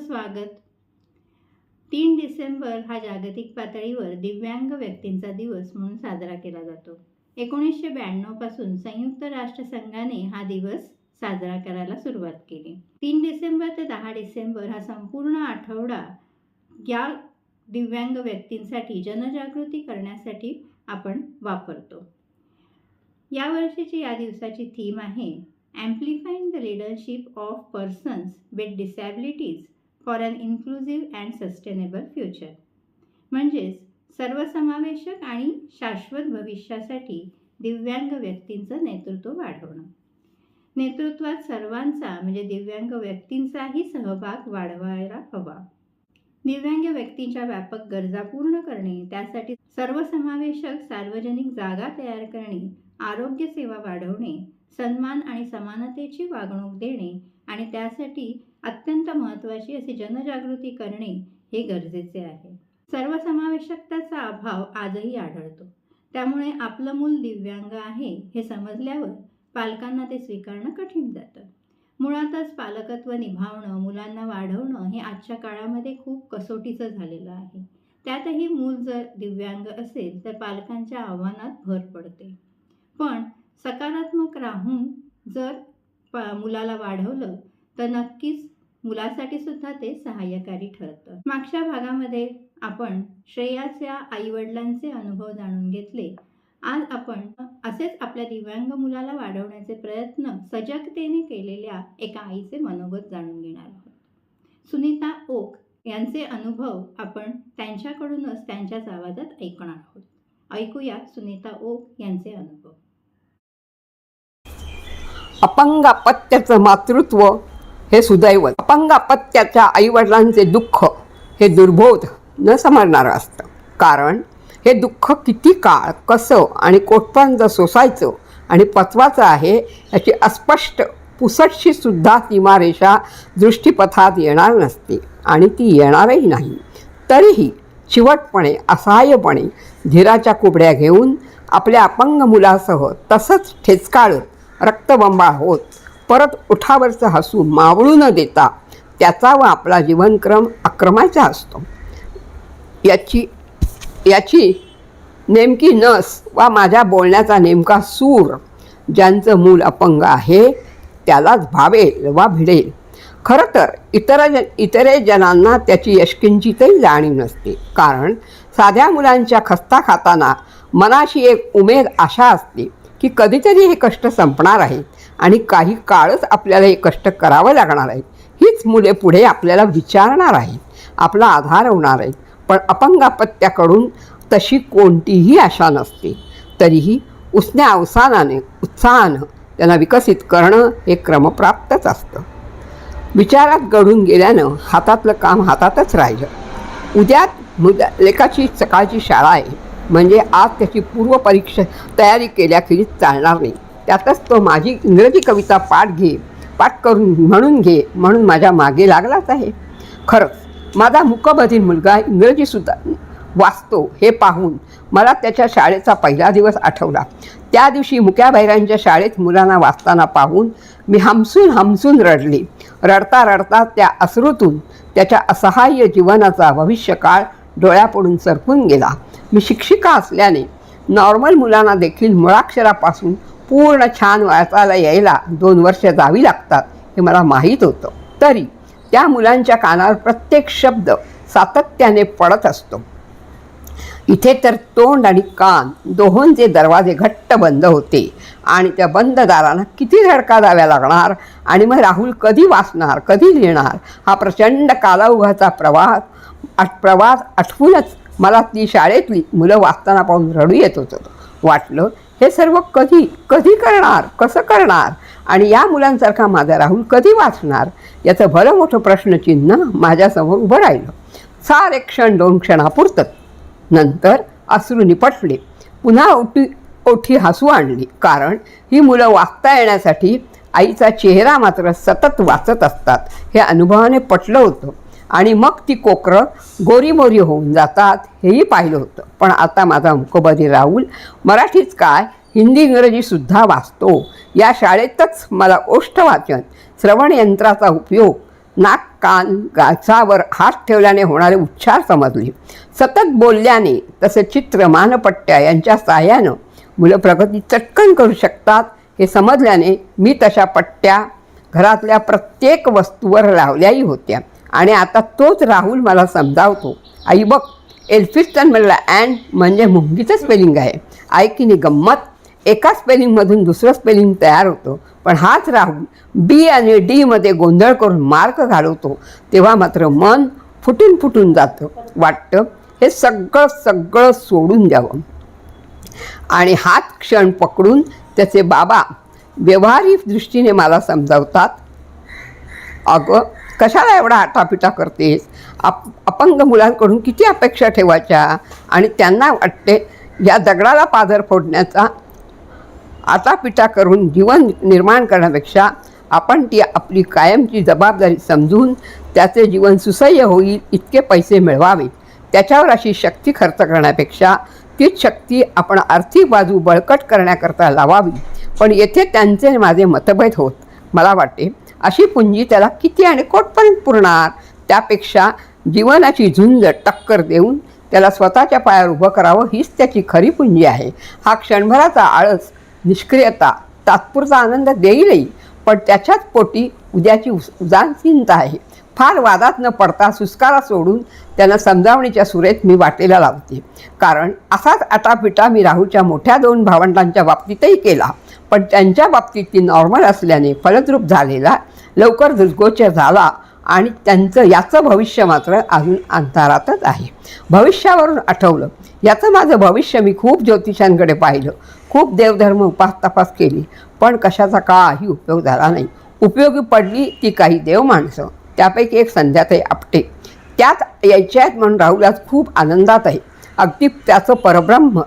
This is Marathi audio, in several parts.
स्वागत. तीन डिसेंबर हा जागतिक पातळीवर दिव्यांग व्यक्तींचा दिवस म्हणून साजरा केला जातो. एकोणीसशे ब्याण्णवपासून संयुक्त राष्ट्रसंघाने हा दिवस साजरा करायला सुरुवात केली. तीन डिसेंबर ते दहा डिसेंबर हा संपूर्ण आठवडा या दिव्यांग व्यक्तींसाठी जनजागृती करण्यासाठी आपण वापरतो. यावर्षीची या दिवसाची थीम आहे amplifying the leadership of persons with disabilities for an inclusive and sustainable future म्हणजेच सर्वसमावेशक आणि शाश्वत भविष्यासाठी दिव्यांग व्यक्तींचं नेतृत्व वाढवणं. नेतृत्वात सर्वांचा म्हणजे दिव्यांग व्यक्तींचाही सहभाग वाढवायला हवा. दिव्यांग व्यक्तींच्या व्यापक गरजा पूर्ण करणे त्यासाठी सर्वसमावेशक सार्वजनिक जागा तयार करणे आरोग्य सेवा वाढवणे सन्मान आणि समानतेची वागणूक देणे आणि त्यासाठी अत्यंत महत्त्वाची अशी जनजागृती करणे हे गरजेचे आहे. सर्वसमावेशकताचा अभाव आजही आढळतो. त्यामुळे आपलं मूल दिव्यांग आहे हे समजल्यावर पालकांना ते स्वीकारणं कठीण जातं. मुळातच पालकत्व निभावणं मुलांना वाढवणं हे आजच्या काळामध्ये खूप कसोटीचं झालेलं आहे. त्यातही मूल जर दिव्यांग असेल तर पालकांच्या आव्हानात भर पडते. पण सकारात्मक राहून जर प मुलाला वाढवलं तर नक्कीच मुलासाठी सुद्धा ते सहाय्यकारी ठरतं. मागच्या भागामध्ये आपण श्रेयाच्या आईवडिलांचे अनुभव जाणून घेतले. आज आपण असेच आपल्या दिव्यांग मुलाला वाढवण्याचे प्रयत्न सजगतेने केलेल्या एका आईचे मनोगत जाणून घेणार आहोत. सुनीता ओक यांचे अनुभव आपण त्यांच्याकडूनच त्यांच्याच आवाजात ऐकणार आहोत. ऐकूया सुनीता ओक यांचे अनुभव. अपंग अपत्याचं मातृत्व हे सुदैव. अपंग अपत्याच्या आईवडिलांचे दुःख हे दुर्बोध न समजणारं असतं. कारण हे दुःख किती काळ कसं आणि कोटपर्यंत सोसायचं आणि पचवायचं आहे याची अस्पष्ट पुसटशी सुद्धा सीमारेषा दृष्टीपथात येणार नसते आणि ती येणारही नाही. तरीही चिवटपणे असहाय्यपणे धीराच्या कुबड्या घेऊन आपल्या अपंग मुलासह तसंच ठेचकाळत रक्तबंबाळ होत परत उठावरचं हसू मावळू न देता त्याचा व आपला जीवनक्रम आक्रमायचा असतो. याची याची नेमकी नस वा माझ्या बोलण्याचा नेमका सूर ज्यांचं मूल अपंग आहे त्यालाच भावेल वा भिडेल खरं तर इतर जन इतरे जणांना त्याची यशकिंचितही जाणीव नसते. कारण साध्या मुलांच्या खस्ता खाताना मनाशी एक उमेद आशा असते की कधीतरी हे कष्ट संपणार आहेत आणि काही काळच आपल्याला हे कष्ट करावं लागणार आहेत हीच मुले पुढे आपल्याला विचारणार आहेत. आपला आधार होणार आहेत. पण अपंगापत्याकडून तशी कोणतीही आशा नसते. तरीही उसण्या अवसानाने उत्साहानं त्यांना विकसित करणं हे क्रमप्राप्तच असतं. विचारात घडून गेल्यानं हातातलं काम हातातच राहिलं. उद्यात मुद्या लेखाची सकाळची शाळा आहे. म्हणजे आज त्याची पूर्वपरीक्षा तयारी केल्याखेरीज चालणार नाही. त्यातच तो माझी इंग्रजी कविता पाठ घे पाठ करून म्हणून घे म्हणून माझ्या मागे लागलाच आहे. खरंच माझा मुकबधीर मुलगा इंग्रजीसुद्धा वाचतो हे पाहून मला त्याच्या शाळेचा पहिला दिवस आठवला. त्या दिवशी मुक्या बहिरांच्या शाळेत मुलांना वाचताना पाहून मी हमसून हमसून रडले. रडता रडता त्या अश्रूतून त्याच्या असहाय्य जीवनाचा भविष्यकाळ डोळ्यापडून सरकून गेला. मी शिक्षिका असल्याने नॉर्मल मुलांना देखील मुळाक्षरापासून पूर्ण छान वाचायला यायला दोन वर्ष जावी लागतात हे मला माहीत होतं. तरी त्या मुलांच्या कानावर प्रत्येक शब्द सातत्याने पडत असतो. इथे तर तोंड आणि कान दोहोंचे दरवाजे घट्ट बंद होते आणि त्या बंद दारांना किती धडका द्याव्या लागणार आणि मग राहुल कधी वाचणार कधी लिहिणार हा प्रचंड कालाउघाचा प्रवास आठ प्रवास आठवूनच मला ती शाळेतली मुलं वाचताना पाहून रडू येत होतं. वाटलं हे सर्व कधी कधी करणार कसं करणार? आणि या मुलांसारखा माझा राहुल कधी वाचणार? याचं भलं मोठं प्रश्नचिन्ह माझ्यासमोर उभं राहिलं. सारे क्षण दोन क्षणापुरतं. नंतर अश्रू निपटले. पुन्हा ओटी ओठी हसू आणली. कारण ही मुलं वाचता येण्यासाठी आईचा चेहरा मात्र सतत वाचत असतात. हे अनुभवाने पटलं होतं. आणि मग ती कोकरं गोरीमोरी होऊन जातात हेही पाहिलं होतं. पण आता माझा मुकबधी राहुल मराठीच काय हिंदी इंग्रजीसुद्धा वाचतो. या शाळेतच मला ओष्ठ वाचन श्रवण यंत्राचा उपयोग नाक कान गाचावर हात ठेवल्याने होणारे उच्चार समजले. सतत बोलल्याने तसे चित्र मानपट्ट्या यांच्या साह्यानं मुलं प्रगती चटकन करू शकतात हे समजल्याने मी तशा पट्ट्या घरातल्या प्रत्येक वस्तूवर लावल्याही होत्या. आणि आता तोच राहुल मला समजावतो. आई बघ एल्फिस्टन म्हणला अँड म्हणजे मुंगीचं स्पेलिंग आहे. ऐकिनी गंमत. एका स्पेलिंगमधून दुसरं स्पेलिंग तयार होतं. पण हाच राहुल बी आणि डीमध्ये गोंधळ करून मार्क घालवतो. तेव्हा मात्र मन फुटून फुटून जातं. वाटतं हे सगळं सगळं सोडून द्यावं. आणि हात क्षण पकडून त्याचे बाबा व्यवहारिक दृष्टीने मला समजावतात. अगं कशाला एवढा आटापिटा करतेस? अप अपंग मुलांकडून किती अपेक्षा ठेवायच्या? आणि त्यांना वाटते या दगडाला पाझर फोडण्याचा आटापिटा करून जीवन निर्माण करण्यापेक्षा आपण ती आपली कायमची जबाबदारी समजून त्याचे जीवन सुसह्य होईल इतके पैसे मिळवावे. त्याच्यावर अशी शक्ती खर्च करण्यापेक्षा तीच शक्ती आपण आर्थिक बाजू बळकट करण्याकरता लावावी. पण येथे त्यांचे माझे मतभेद होत. मला वाटते अशी पुंजी त्याला किती आणि कोटपर्यंत पुरणार? त्यापेक्षा जीवनाची झुंज टक्कर देऊन त्याला स्वतःच्या पायावर उभं करावं हीच त्याची खरी पुंजी आहे. हा क्षणभराचा आळस निष्क्रियता तात्पुरता आनंद देईलही पण त्याच्याच पोटी उद्याची उस उदासीनता आहे. फार वादात न पडता सुस्कारा सोडून त्यांना समजावणीच्या सुरेत मी वाटेला लावते. कारण असाच आटापिटा मी राहूच्या मोठ्या दोन भावंडांच्या बाबतीतही केला. पण त्यांच्या बाबतीत ती नॉर्मल असल्याने फलद्रूप झालेला लवकर दुर्गोचर झाला आणि त्यांचं याचं भविष्य मात्र अजून अंधारातच आहे. भविष्यावरून आठवलं याचं माझं भविष्य मी खूप ज्योतिषांकडे पाहिलं. खूप देवधर्म उपास तपास केली पण कशाचा काही उपयोग झाला नाही. उपयोगी पडली ती काही देव माणसं त्यापैकी एक संध्याताई आपटे. त्यात यायच्या आहेत म्हणून राहुल आज खूप आनंदात आहे. अगदी त्याचं परब्रह्म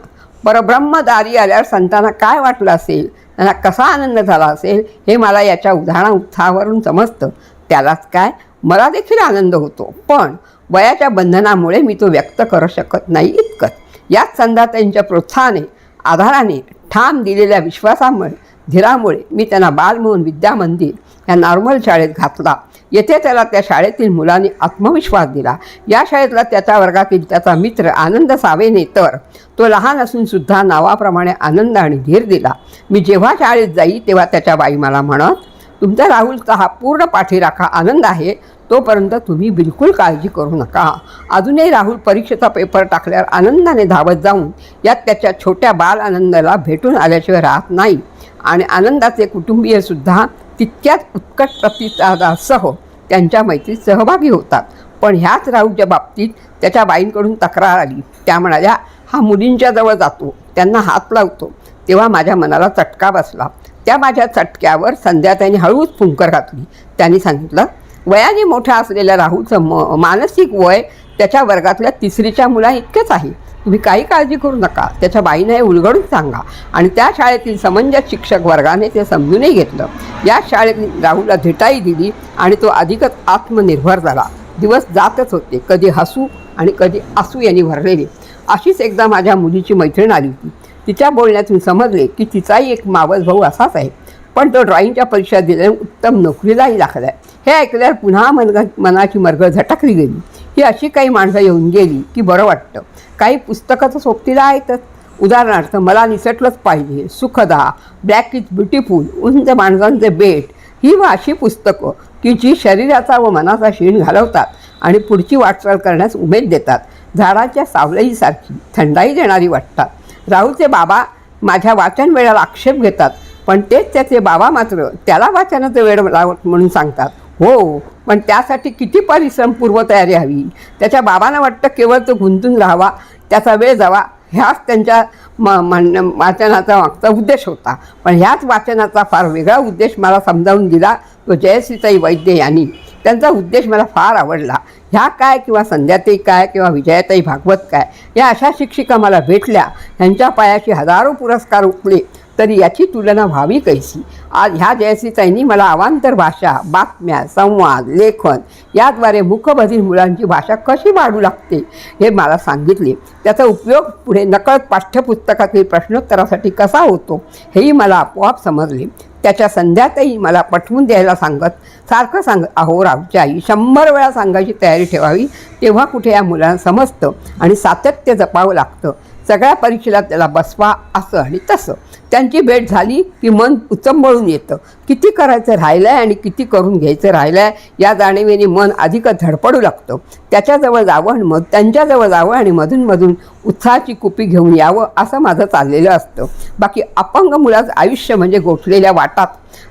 परब्रह्मदारी आल्यावर संतांना काय वाटलं असेल? त्यांना कसा आनंद झाला असेल हे मला याच्या उदाहरणा उत्साहावरून समजतं. त्यालाच काय? मला देखील आनंद होतो. पण वयाच्या बंधनामुळे मी तो व्यक्त करू शकत नाही इतकंच. याच संदाताईंच्या प्रोत्साहाने आधाराने ठाम दिलेल्या विश्वासामुळे धीरामुळे मी त्यांना बालमोहन विद्या मंदिर या नॉर्मल शाळेत घातला. येथे त्याला त्या शाळेतील मुलांनी आत्मविश्वास दिला. या शाळेतला त्याच्या वर्गातील त्याचा मित्र आनंद सावेने तर. तो लहान असून सुद्धा नावाप्रमाणे आनंद आणि धीर दिला. मी जेव्हा शाळेत जाई तेव्हा त्याच्या बाई मला म्हणत तुमचा राहुलचा हा पूर्ण पाठीराखा आनंद आहे. तोपर्यंत तुम्ही बिलकुल काळजी करू नका. अजूनही राहुल परीक्षेचा पेपर टाकल्यावर आनंदाने धावत जाऊन यात त्याच्या छोट्या बाल आनंदाला भेटून आल्याशिवाय राहत नाही. आणि आनंदाचे कुटुंबीयसुद्धा तितक्याच उत्कट प्रतिसादासह त्यांच्या मैत्रीत सहभागी होतात. पण ह्याच राहूच्या बाबतीत त्याच्या बाईंकडून तक्रार आली. त्या म्हणाल्या हा मुलींच्या जवळ जातो. त्यांना हात लावतो. तेव्हा माझ्या मनाला चटका बसला. त्या माझ्या चटक्यावर संध्या त्यांनी हळूच फुंकर घातली. त्यांनी सांगितलं वयाने मोठा असलेल्या राहूचं म मानसिक वय त्याच्या वर्गातल्या तिसरीच्या मुला इतकेच आहे. तुम्ही काही काळजी करू नका. त्याच्या बाईनं हे उलगडून सांगा. आणि त्या शाळेतील समंजस शिक्षक वर्गाने ते समजूनही घेतलं. या शाळेत राहूला धिटाई दिली आणि तो अधिकच आत्मनिर्भर झाला. दिवस जातच होते. कधी हसू आणि कधी आसू यांनी भरलेले. अशीच एकदा माझ्या मुलीची मैत्रीण आली होती. तिच्या बोलण्यातून समजले की तिचाही एक मावस भाऊ असाच आहे. पण तो ड्रॉईंगच्या परीक्षा दिल्याने उत्तम नोकरीलाही लागला आहे. हे ऐकल्यावर पुन्हा मनग मनाची मरगळ झटकली गेली. ही अशी काही माणसं येऊन गेली की बरं वाटतं. काही पुस्तकं तर सोबतीला आहेतच उदाहरणार्थ मला निसटलंच पाहिजे. सुखदा ब्लॅक इज ब्युटिफुल उंच माणसांचे बेट. ही व अशी पुस्तकं की जी शरीराचा व मनाचा शीण घालवतात आणि पुढची वाटचाल करण्यास उमेद देतात. झाडाच्या सावलईसारखी थंडाई देणारी वाटतात. राहुलचे बाबा माझ्या वाचन वेळेला आक्षेप घेतात पण तेच त्याचे बाबा मात्र त्याला वाचनाचं वेळ लावत म्हणून सांगतात. हो पण त्यासाठी किती परिश्रम पूर्वतयारी हवी? त्याच्या बाबांना वाटतं केवळ तो गुंतून राहावा त्याचा वेळ जावा. ह्याच त्यांच्या म म्हण वाचनाचा मागचा उद्देश होता. पण ह्याच वाचनाचा फार वेगळा उद्देश मला समजावून दिला तो जयश्रीताई वैद्य यांनी. त्यांचा उद्देश मला फार आवडला. ह्या काय किंवा संध्याताई काय किंवा विजयाताई भागवत काय? या अशा शिक्षिका मला भेटल्या. ह्यांच्या पायाशी हजारो पुरस्कार उठले तरी याची तुलना व्हावी कैसी? आज ह्या जयसीताईंनी मला अवांतर भाषा बातम्या संवाद लेखन याद्वारे मुखबधीर मुलांची भाषा कशी वाढू लागते हे मला सांगितले. त्याचा उपयोग पुढे नकळत पाठ्यपुस्तकातील प्रश्नोत्तरासाठी कसा होतो हेही मला आपोआप समजले. त्याच्या संध्यातही मला पटवून द्यायला सांगत सारखं सांग अहो राहूच्या आई शंभर वेळा सांगायची तयारी ठेवावी तेव्हा कुठे या मुलांना समजतं आणि सातत्य जपावं लागतं. सगळ्या परीक्षेला त्याला बसवा असं आणि तसं. त्यांची भेट झाली की मन उचंबळून येतं. किती करायचं राहिलं आहे आणि किती करून घ्यायचं राहिलं आहे या जाणीवेने मन अधिकच धडपडू लागतं. त्याच्याजवळ जावं आणि मग त्यांच्याजवळ जावं आणि मधूनमधून उत्साहाची कुपी घेऊन यावं असं माझं चाललेलं असतं. बाकी अपंग मुलाचं आयुष्य म्हणजे गोठलेल्या वाटात.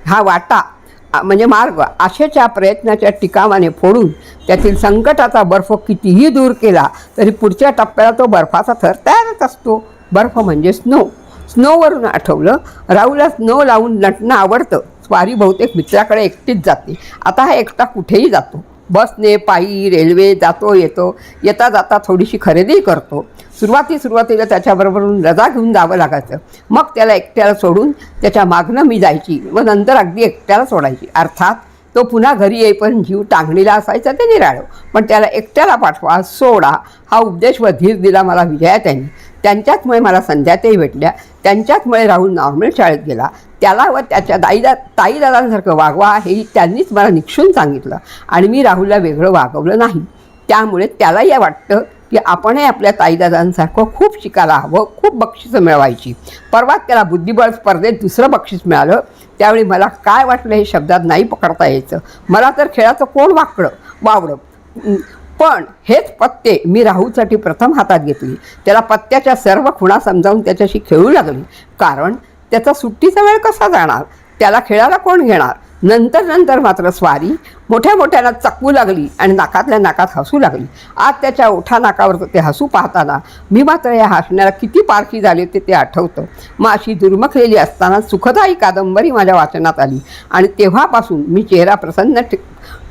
हा वाटा म्हणजे मार्ग आशेच्या प्रयत्नाच्या टिकावाने फोडून त्यातील संकटाचा बर्फ कितीही दूर केला तरी पुढच्या टप्प्याला तो बर्फाचा थर तयारच असतो. बर्फ म्हणजे स्नो स्नोवरून आठवलं राहूला स्नो लावून नटणं आवडतं. स्वारी बहुतेक मित्राकडे एकटीच जाते. आता हा एकटा कुठेही जातो. बसने पायी रेल्वे जातो येतो येता जाता थोडीशी खरेदी करतो. सुरुवाती सुरुवातीला त्याच्याबरोबर रजा घेऊन जावं लागायचं. मग त्याला एकट्याला सोडून त्याच्या मागणं मी जायची. व नंतर अगदी एकट्याला सोडायची. अर्थात तो पुन्हा घरी येईपर्यंत जीव टांगणीला असायचा ते निराळो. पण त्याला एकट्याला पाठवा सोडा. हा उपदेश व धीर दिला मला विजया त्यांनी त्यांच्याचमुळे मला संध्याताई भेटल्या. त्यांच्याचमुळे राहुल नॉर्मल शाळेत गेला. त्याला व त्याच्या दाईदा ताईदादांसारखं वागवा हे त्यांनीच मला निक्षून सांगितलं आणि मी राहुलला वेगळं वागवलं नाही. त्यामुळे त्यालाही वाटतं की आपणही आपल्या ताईदादांसारखं खूप शिकायला हवं खूप बक्षिसं मिळवायची. परवा त्याला बुद्धिबळ स्पर्धेत दुसरं बक्षीस मिळालं. त्यावेळी मला काय वाटलं हे शब्दात नाही पकडता यायचं. मला तर खेळाचं कोण वाकडं? वावडं. पण हेच पत्ते मी राहूसाठी प्रथम हातात घेतली. त्याला पत्त्याच्या सर्व खुणा समजावून त्याच्याशी खेळू लागली. कारण त्याचा सुट्टीचा वेळ कसा जाणार? त्याला खेळायला कोण घेणार? नंतर नंतर मात्र स्वारी मोठ्या मोठ्याला चकवू लागली आणि नाकातल्या नाकात हसू लागली. आज त्याच्या ओठा नाकावर ते हसू पाहताना मी मात्र या हसण्याला किती पारखी झाली ते ते आठवतं. मग अशी दुर्मखलेली असताना सुखदायी कादंबरी माझ्या वाचनात आली आणि तेव्हापासून मी चेहरा प्रसन्न ठे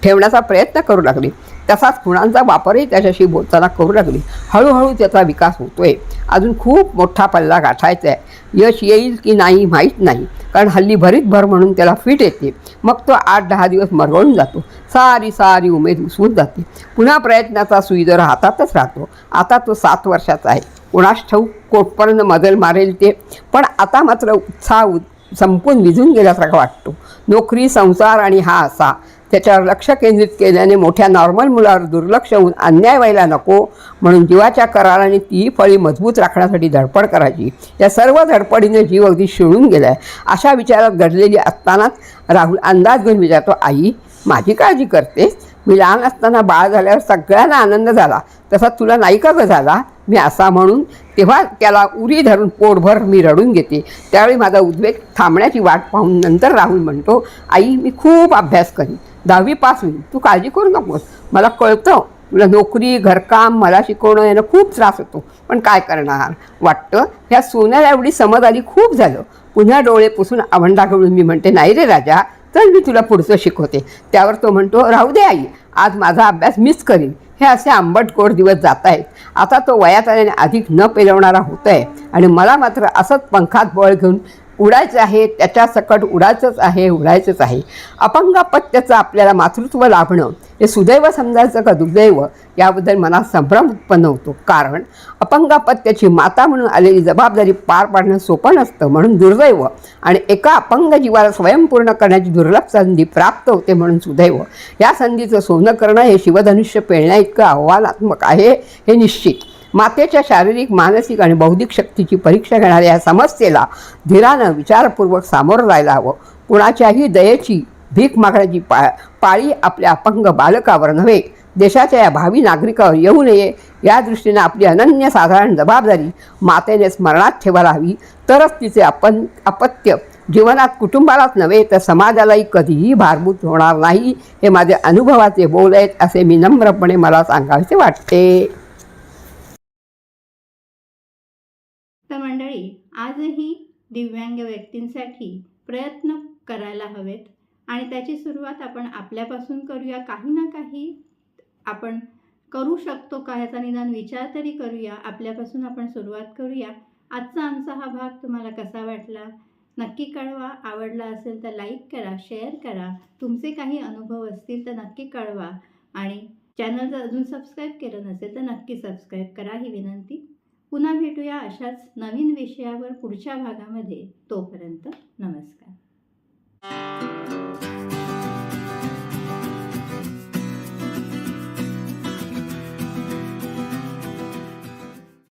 ठेवण्याचा प्रयत्न करू लागले. तसाच खुणांचा वापरही त्याच्याशी बोलताना करू लागली. हळूहळू त्याचा विकास होतोय. अजून खूप मोठा पल्ला गाठायचा आहे यश येईल की नाही माहीत नाही. कारण हल्ली भरीत भर म्हणून त्याला फिट येते. मग तो आठ दहा दिवस मरवळून जातो. सारी सारी उमेद उसवून जाते. पुन्हा प्रयत्नाचा सुईदर हातातच राहतो. आता तो सात वर्षाचा आहे. कोणास ठाऊक कोटपर्यंत मदल मारेल ते. पण आता मात्र उत्साह उद- संपून विझून गेल्यासारखा वाटतो. नोकरी संसार आणि हा असा. त्याच्यावर लक्ष केंद्रित केल्याने मोठ्या नॉर्मल मुलावर दुर्लक्ष होऊन अन्याय व्हायला नको म्हणून जीवाच्या कराराने ती फळी मजबूत राखण्यासाठी धडपड करायची. या सर्व धडपडीने जीव अगदी शिळून गेला आहे अशा विचारात घडलेली असतानाच राहुल अंदाज घेऊन विचारतो आई माझी काळजी करते मी लहान असताना बाळ झाल्यावर सगळ्यांना आनंद झाला. तसा तुला नाही का झाला. मी असा म्हणून तेव्हा त्याला उरी धरून पोटभर मी रडून घेते. त्यावेळी माझा उद्वेग थांबण्याची वाट पाहून नंतर राहुल म्हणतो आई मी खूप अभ्यास करीन. दहावी पास होईल तू काळजी करू नकोस. मला कळतं तुला नोकरी घरकाम मला शिकवणं यानं खूप त्रास होतो. पण काय करणार? वाटतं ह्या सोन्याला एवढी समज आली खूप झालं. पुन्हा डोळे पुसून आवंडा घडून मी म्हणते नाही रे राजा तर मी तुला पुढचं शिकवते. त्यावर तो म्हणतो राहू दे आई आज माझा अभ्यास मिस करीन. हे असे आंबट गोड दिवस जात आहेत आता तो वयात आल्याने अधिक न पेलवणारा होत आहे आणि मला मात्र असंच पंखात बळ घेऊन उडायचं आहे त्याच्या सकट उडायचंच आहे उडायचंच आहे. अपंगापत्याचं आपल्याला मातृत्व लाभणं हे सुदैव समजायचं का दुर्दैव? याबद्दल मनात संभ्रम उत्पन्न होतो. कारण अपंगापत्याची माता म्हणून आलेली जबाबदारी पार पाडणं सोपं नसतं म्हणून दुर्दैव. आणि एका अपंग जीवाला स्वयंपूर्ण करण्याची दुर्लभ संधी प्राप्त होते म्हणून सुदैव. या संधीचं सोनं करणं हे शिवधनुष्य पेळण्याइतकं आव्हानात्मक आहे हे निश्चित. मातेच्या शारीरिक मानसिक आणि बौद्धिक शक्तीची परीक्षा घेणाऱ्या या समस्येला धीरानं विचारपूर्वक सामोरं जायला हवं. कुणाच्याही दयेची भीक मागण्याची पा पाळी आपल्या अपंग बालकावर नव्हे. देशाच्या या भावी नागरिकावर येऊ नये. या दृष्टीने आपली अनन्य साधारण जबाबदारी मातेने स्मरणात ठेवायला हवी. तरच तिचे अपन अपत्य जीवनात कुटुंबालाच नव्हे तर समाजालाही कधीही भारभूत होणार नाही. हे माझे अनुभवाचे बोल आहेत असे मी नम्रपणे मला सांगायचे वाटते. आजही दिव्यांग व्यक्तींसाठी प्रयत्न करायला हवेत. आणि त्याची सुरुवात आपण आपल्यापासून करूया. काही ना काही आपण करू शकतो का ह्याचा निदान विचार तरी करूया. आपल्यापासून आपण सुरुवात करूया. आजचा आमचा हा भाग तुम्हाला कसा वाटला? नक्की कळवा. आवडला असेल तर लाईक करा शेअर करा. तुमचे काही अनुभव असतील तर नक्की कळवा. आणि चॅनल जर अजून सबस्क्राईब केलं नसेल तर नक्की सबस्क्राईब करा ही विनंती. पुन्हा भेटूया अशाच नवीन विषयावर पुढच्या भागामध्ये. तोपर्यंत नमस्कार.